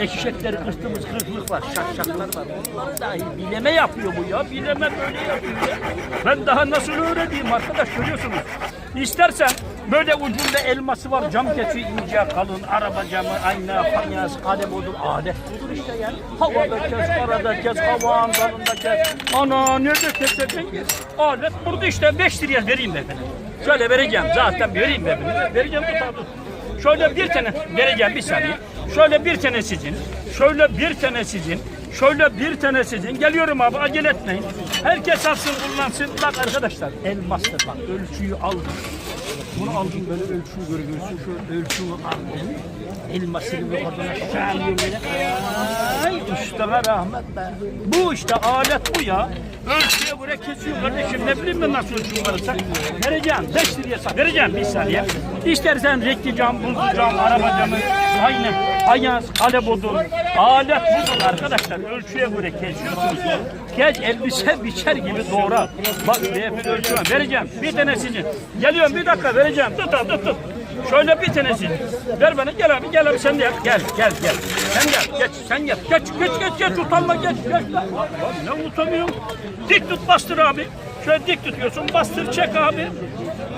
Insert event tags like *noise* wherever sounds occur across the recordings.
Eşekleri kırtığımız kırıklık var, şakşaklar var. Onları dahi bileme yapıyor bu ya. Bileme böyle yapıyor ya. Ben daha nasıl öğreneyim arkadaş görüyorsunuz. İstersen böyle ucunda elması var, cam keçi ince, kalın, araba camı, ayna, fanyas, kalem odur, alet budur işte yani. Havada kes, karada kes, havan dalında kes. Ana nerede keseceksin? Alet burada işte 5 liraya vereyim ben sana. Şöyle vereceğim zaten vereyim ben. Vereceğim tutar dur. Şöyle bir tane vereceğim bir saniye. Şöyle bir tane sizin. Şöyle bir tane sizin. Şöyle bir tane sizin. Geliyorum abi acele etmeyin. Herkes alsın kullansın. Bak arkadaşlar elmastır bak ölçüyü aldım. Bunu aldım böyle ölçüyü görüyorsun. Şu ölçüyü aldım. Elmasını bir oradan aşağı alıyorum böyle. Ay ustama rahmet be. Bu işte alet bu ya. Ölçüye göre kesiyor kardeşim. Ne bileyim ben nasıl ölçü varsa. Vereceğim. 5 liraya sat. Vereceğim bir saniye. İstersen renkli cam, buzlu cam, araba camı. Aynen. Ayaz, kale budur. Alet budur arkadaşlar. Ölçüye göre kesiyorsunuz. Geç elbise biçer gibi doğrar. Bak beyefendi ölçü var. Vereceğim. Bir tane sizin. Geliyorum bir dakika vereceğim. Tut tut tut. Şöyle bir tanesi. Ver bana gel abi gel abi sen de yap. Gel gel gel. Sen gel geç sen gel. Geç geç geç geç utanma geç. geç. Ne utanıyorum. Dik tut bastır abi. Şöyle dik tutuyorsun bastır çek abi.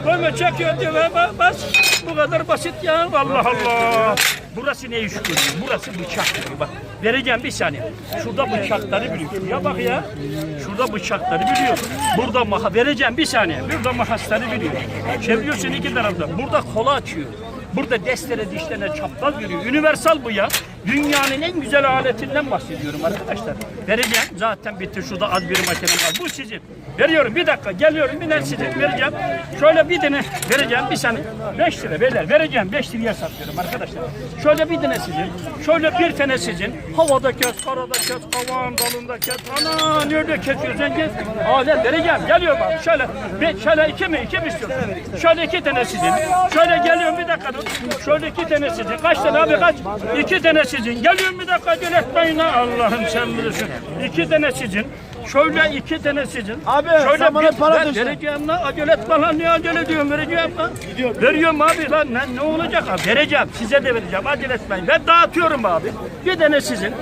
Böyle çekiyor diyor bas. Bu kadar basit ya. Allah Allah. Burası ne iş görüyor? Burası bıçak gibi bak. Vereceğim bir saniye. Şurada bıçakları biliyor. Ya bak ya. Şurada bıçakları biliyor. Burada maha vereceğim bir saniye. Burada makasları biliyor. Çeviriyorsun iki tarafta. Burada kola açıyor. Burada destere dişlerine çapraz giriyor. Universal bu ya. Dünyanın en güzel aletinden bahsediyorum arkadaşlar. Vereceğim. Zaten bitti. Şurada az bir makine var. Bu sizin. Veriyorum. Bir dakika. Geliyorum. Bir sizin. Vereceğim. Şöyle bir tane vereceğim. Bir saniye. 5 lira beyler. Vereceğim. 5 liraya satıyorum arkadaşlar. Şöyle bir tane sizin. Şöyle bir tane sizin. Havada kes, karada kes, havan dalında kes. Ana nerede kesiyorsun? Kes. Alet vereceğim. Geliyorum abi. Şöyle. Bir, şöyle iki mi? İki mi istiyorsun? Şöyle iki tane sizin. Şöyle geliyorum bir dakika. Şöyle iki tane sizin. Kaç tane abi kaç? İki tane sizin. Geliyorum bir dakika acele etmeyin ha. Allah'ım sen bilirsin. İki tane sizin. Şöyle iki tane sizin. Abi, Şöyle sen bana bir- para Ben düşün. Vereceğim lan. Acele etme lan. Niye acele ediyorsun? Vereceğim lan. Veriyorum abi lan. Ne, ne olacak abi? Vereceğim. Size de vereceğim. Acele etmeyin. Ben dağıtıyorum abi. Bir tane sizin.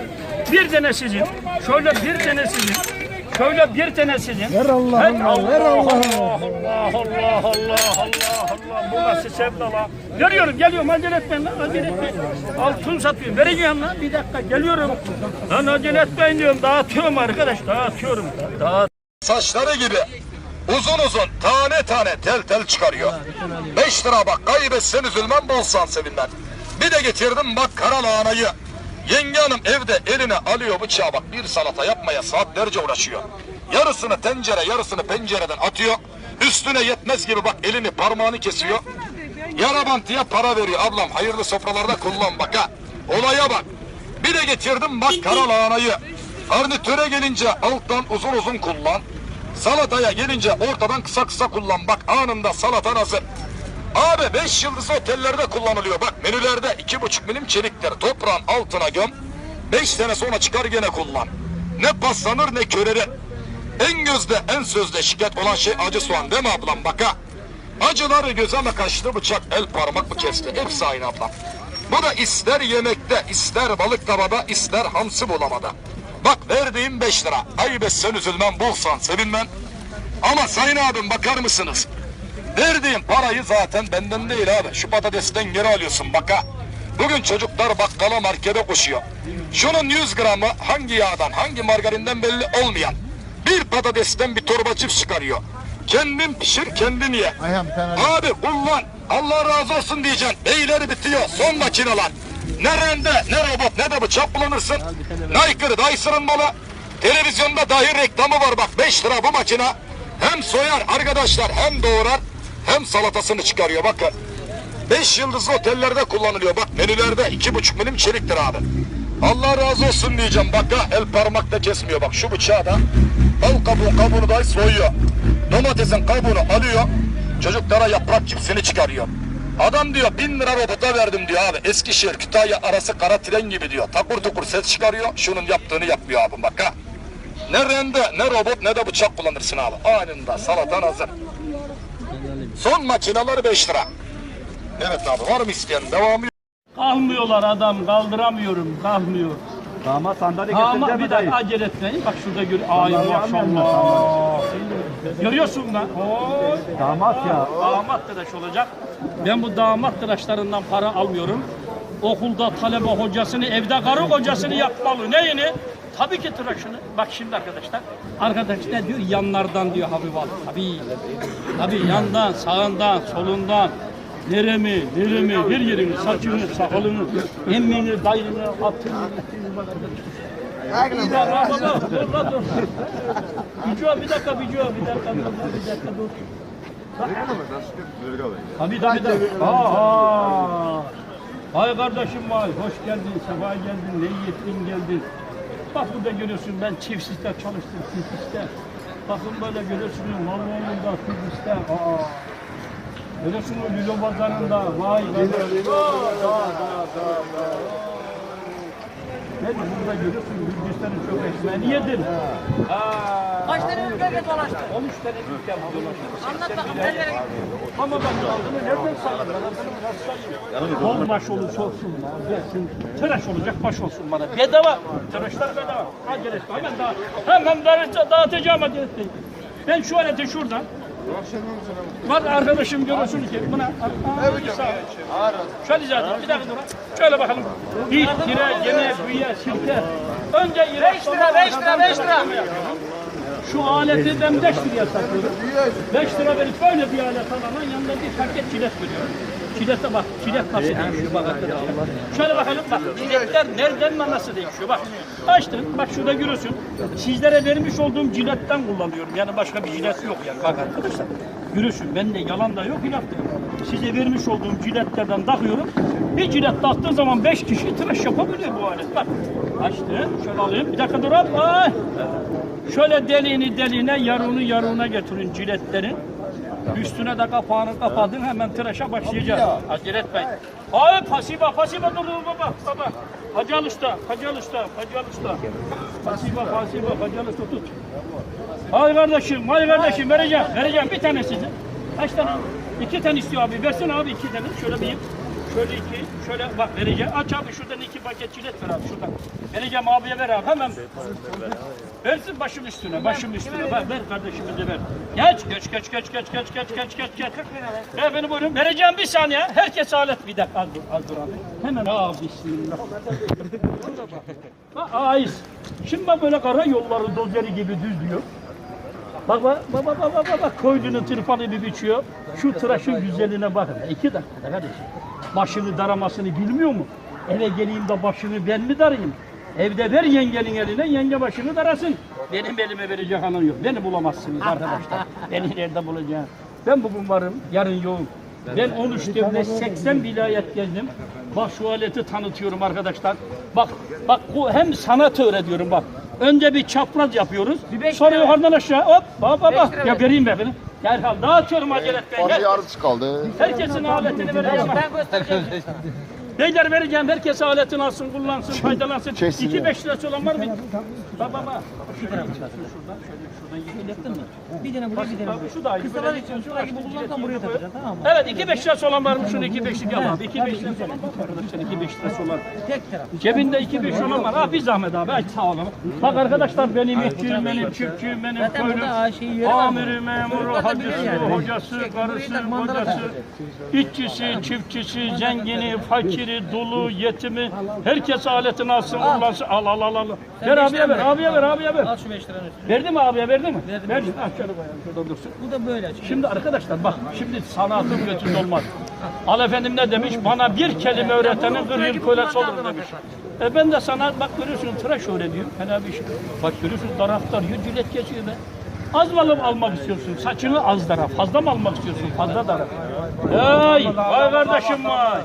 Bir tane sizin. Şöyle bir tane sizin. Şöyle bir tane sizin. Ver Allah'ım ver Allah'ım. Allah Allah Allah Allah Allah. Bu nasıl sevda lan? Veriyorum geliyorum acele etmeyin lan. Acele etmeyin. Altın satıyorum. Vereceğim lan. Bir dakika geliyorum. Lan acele etmeyin diyorum. Dağıtıyorum arkadaş. Dağıtıyorum. Dağıt. Saçları gibi uzun uzun tane tane tel tel çıkarıyor. Beş lira bak kaybetsen üzülmem bulsan sevinmem. Bir de getirdim bak kara lahanayı. Yenge hanım evde eline alıyor bıçağı bak bir salata yapmaya saatlerce uğraşıyor. Yarısını tencere yarısını pencereden atıyor. Üstüne yetmez gibi bak elini parmağını kesiyor. Yara bantıya para veriyor ablam hayırlı sofralarda kullan bak ha. Olaya bak. Bir de getirdim bak kara lahanayı. Garnitöre gelince alttan uzun uzun kullan. Salataya gelince ortadan kısa kısa kullan. Bak anında salatan hazır. Abi 5 yıldızlı otellerde kullanılıyor. Bak menülerde iki buçuk milim çeliktir. Toprağın altına göm. 5 sene sonra çıkar gene kullan. Ne paslanır ne körerir. En gözde en sözde şikayet olan şey acı soğan değil mi ablam bak ha. Acıları göze mi kaçtı bıçak el parmak mı kesti hepsi aynı ablam. Bu da ister yemekte ister balık tavada ister hamsi bulamada. Bak verdiğim 5 lira. Ayıp etsen üzülmem bulsan sevinmem. Ama sayın abim bakar mısınız? Verdiğim parayı zaten benden değil abi. Şu patatesten geri alıyorsun bak ha. Bugün çocuklar bakkala markete koşuyor. Şunun 100 gramı hangi yağdan hangi margarinden belli olmayan. Bir patatesten bir torba cips çıkarıyor. Kendin pişir kendin ye. Abi kullan. Allah razı olsun diyeceksin. Beyleri bitiyor. Son makineler. Ne rende, ne robot, ne de bıçak kullanırsın. Naykırı, Dyson'ın malı. Televizyonda dahi reklamı var bak. 5 lira bu makine. Hem soyar arkadaşlar hem doğrar hem salatasını çıkarıyor bakın. 5 yıldızlı otellerde kullanılıyor bak menülerde iki buçuk milim çeliktir abi. Allah razı olsun diyeceğim bak ha el parmakta kesmiyor bak şu bıçağı da bal kabuğun kabuğunu da soyuyor. Domatesin kabuğunu alıyor çocuklara yaprak cipsini çıkarıyor. Adam diyor bin lira robota verdim diyor abi. Eskişehir Kütahya arası kara tren gibi diyor. Takur tukur ses çıkarıyor. Şunun yaptığını yapmıyor abi bak ha. Ne rende ne robot ne de bıçak kullanırsın abi. Anında salatan hazır. Son makineler 5 lira. Evet abi var mı isteyen devamı Kalmıyorlar adam kaldıramıyorum kalmıyor. Damat sandalye Ama getireceğim bir mi dayı? dakika acele etmeyin. Bak şurada gör. Ay maşallah. Görüyorsun lan. Oy. Damat ya. Damat tıraş olacak. Ben bu damat tıraşlarından para almıyorum. Okulda talebe hocasını, evde karı hocasını yapmalı. Neyini? Tabii ki tıraşını. Bak şimdi arkadaşlar. Arkadaş ne diyor? Yanlardan diyor Habib abi. Tabii. Tabii yandan, sağından, solundan. Neremi, neremi, her yerini, saçını, sakalını, emmini, dayrını, atını. Bir dakika, dur, dur, dur. Bico, bir dakika, Bico, bir dakika, dur, bir dakika, dur. Tabii tabii tabii. Aha. Vay kardeşim vay. Hoş geldin, sefa geldin, ne iyi ettin geldin. Bak burada görüyorsun ben çiftçilikte çalıştım, çiftçilikte. Bakın böyle görüyorsunuz Malmoğlu'nda, Kıbrıs'ta. Aa. Görüyorsunuz Lülo Pazarı'nda. Vay kardeşim. Ne burada görüyorsun Gürcistan'ın çok ekmeğini yedin. Aa. Kaç tane ülkede dolaştın? 13 tane ülkem dolaştım. Anlat bakalım nerelere gittin? Ama ben de aldığını nereden? Ben sayayım? Kol baş olursa olsun. Gelsin. Tıraş olacak baş olsun bana. Bedava. Tıraşlar bedava. Acele etme. Hemen daha. Hemen dağıtacağım, etmeyin. Ben şu aleti şuradan. Bak arkadaşım görüyorsun ki buna. Şöyle zaten bir dakika dur. Şöyle bakalım. Bir kire, gene, büyüye, sirke. Önce 5 lira, beş lira, beş lira. Şu aleti ben 5 liraya satıyorum. 5 lira verip böyle bir alet alana yanında bir paket çilek veriyorum. Çilete bak, çilek nasıl değişiyor bak arkadaşlar. Şöyle bakalım bak, çilekler nereden nasıl değişiyor bak. Açtın, bak şurada görüyorsun. Sizlere vermiş olduğum ciletten kullanıyorum. Yani başka bir cilet yok yani bak arkadaşlar. Görüyorsun, bende yalan da yok, hilaf da yok. Size vermiş olduğum ciletlerden takıyorum. Bir cilet taktığı zaman 5 kişi tıraş yapabiliyor bu alet. Bak, açtın, şöyle alayım. Bir dakika dur. Ay. Şöyle deliğini deliğine, yarığını yarığına getirin ciletlerin. Üstüne de kapağını kapadın hemen tıraşa başlayacağız. Acele etmeyin. Ay pasiba pasiba dur baba baba. Hacı al usta, hacı al usta, hacı al usta. Pasiba pasiba hacı al usta tut. Hay kardeşim, hay kardeşim vereceğim, vereceğim bir tanesini. Kaç tane? İki tane istiyor abi. Versin abi iki tane. Şöyle bir, şöyle iki, şöyle bak vereceğim. Aç abi şuradan iki paket cilet ver abi şuradan. Vereceğim abiye ver abi hemen. Versin başım üstüne, başım üstüne. Ver, ver kardeşime de ver. Geç, geç, geç, geç, geç, geç, geç, geç, geç, geç. Ver beni buyurun. Vereceğim bir saniye. Herkes alet. Bir dakika, az dur, az dur abi. Hemen, aa bismillah. Bak, ais. Şimdi bak böyle kara yolları dozeri gibi düz diyor. Bak bak bak bak bak bak bak, bak koyduğunu tırpanı bir biçiyor. Şu tıraşın güzelliğine bakın. İki dakika kardeşim. Başını daramasını bilmiyor mu? Eve geleyim de başını ben mi darayım? Evde ver yengenin eline, yenge başını darasın. Benim elime verecek hanım yok. Beni bulamazsınız arkadaşlar. *laughs* Beni nerede bulacaksın? Ben bugün varım, yarın yoğum. Ben 13 devlet 80 vilayet gezdim. Bak şu aleti tanıtıyorum arkadaşlar. Bak bak bu hem sanat öğretiyorum bak. Önce bir çapraz yapıyoruz. Sonra yukarıdan aşağı hop bak bak bak. Ya vereyim ben beni. Derhal dağıtıyorum acele etmeyin. Fazla yarısı kaldı. Herkesin aletini vereceğim. Ben göstereceğim. *laughs* Beyler vereceğim. Herkes aletini alsın, kullansın, faydalansın. Kesin İki ya. beş lirası olan var mı? Bak bak. Şuradan, şuradan, şöyle şuradan Bir tane buraya bir tane buraya. şu da aynı. Kısalar için şuraya gibi kullanırsan buraya takacaksın tamam mı? Evet iki beş lirası olan var mı? Şunu iki beşlik yap abi. İki beş lirası olan bak arkadaşlar iki beş lirası olan. Tek taraf. Cebinde iki beş olan var. Ha bir zahmet abi. Ay sağ olun. Bak arkadaşlar benim işçiyim, benim çiftçiyim, benim köylüm. Amiri, memuru, hacısı, hocası, Şey, karısı, kocası, işçisi, çiftçisi, zengini, fakiri, dulu, yetimi. Herkes aletini alsın. Al al al al. Ver beş abiye ver, abiye ver, abiye ver. Al şu 5 liranın üstüne. Verdi mi abiye, verdi mi? Verdim. Verdi. Ah şöyle koyalım, şurada dursun. Bu da böyle. Şimdi Şimdi arkadaşlar bak şimdi sanatın götünde olmaz. Al efendim ne demiş? Bana bir kelime öğretenin 40 yıl kölesi olur demiş. E ben de sana bak görüyorsun tıraş öğreniyorum. Fena bir şey. Bak görüyorsun taraftar yücület geçiyor be. Az mı almak istiyorsun? Saçını az dara. Fazla mı almak istiyorsun? Fazla dara. Hey! Vay kardeşim vay.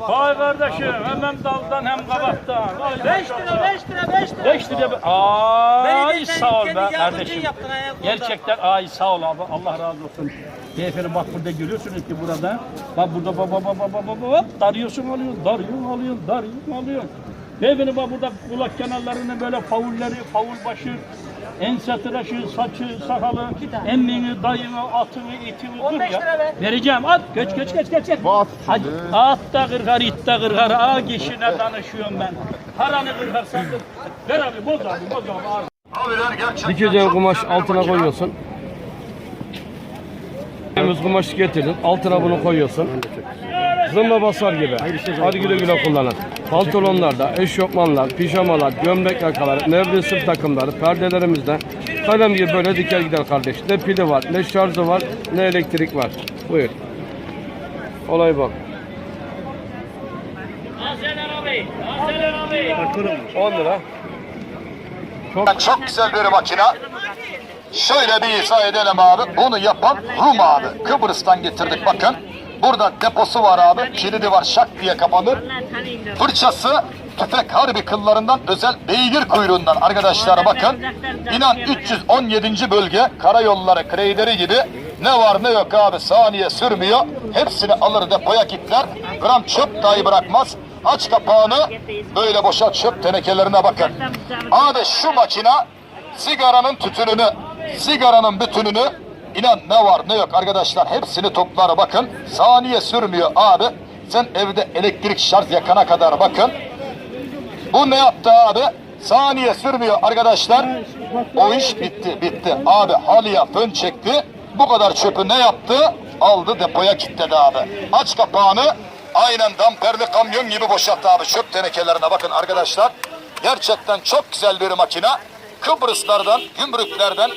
Vay kardeşim. Hem daldan hem kabaktan. 5 lira 5 lira 5 lira. 5 lira. Ay sağ ol be kardeşim. Gerçekten ay sağ ol abi. Allah razı olsun. Beyefendi bak burada görüyorsunuz ki burada. Bak burada baba baba baba baba darıyorsun alıyorsun, darıyorsun alıyorsun, darıyorsun alıyorsun. Beyefendi bak burada kulak kenarlarını böyle faulleri, faul başı Ense tıraşı, saçı, sakalı, emmini, dayını, atını, itini dur 15 ya. Vereceğim at. Geç geç geç geç. geç. Hadi. At da kırgar, it da kırgar. Ağa kişine danışıyorum ben. Paranı kırgar sandım. Ver abi boz abi boz abi. Abiler gerçekten Dikeceğin çok kumaş altına koyuyorsun. Temiz kumaş getirdin. Altına bunu koyuyorsun. Zımba basar gibi. Hadi güle güle kullanın. Pantolonlarda, eşofmanlar, pijamalar, gömlek yakaları, nevresim takımları, perdelerimizde kalem gibi böyle diker gider kardeş. Ne pili var, ne şarjı var, ne elektrik var. Buyur. Olay bak. Azeler abi. Azeler abi. 10 lira. Çok güzel bir makine. Şöyle bir izah edelim abi. Bunu yapan Rum abi. Kıbrıs'tan getirdik bakın. Burada deposu var abi. Kilidi var şak diye kapanır. Fırçası tüfek harbi kıllarından özel beygir kuyruğundan arkadaşlar bakın. İnan 317. bölge karayolları kreyleri gibi ne var ne yok abi saniye sürmüyor. Hepsini alır depoya kitler. Gram çöp dahi bırakmaz. Aç kapağını böyle boşalt çöp tenekelerine bakın. Abi şu makina sigaranın tütününü, sigaranın bütününü inan ne var ne yok arkadaşlar hepsini toplar bakın. Saniye sürmüyor abi. Sen evde elektrik şarj yakana kadar bakın. Bu ne yaptı abi? Saniye sürmüyor arkadaşlar. O iş bitti bitti. Abi halıya fön çekti. Bu kadar çöpü ne yaptı? Aldı depoya kilitledi abi. Aç kapağını. Aynen damperli kamyon gibi boşalttı abi çöp tenekelerine bakın arkadaşlar. Gerçekten çok güzel bir makine. Kıbrıslardan, gümrüklerden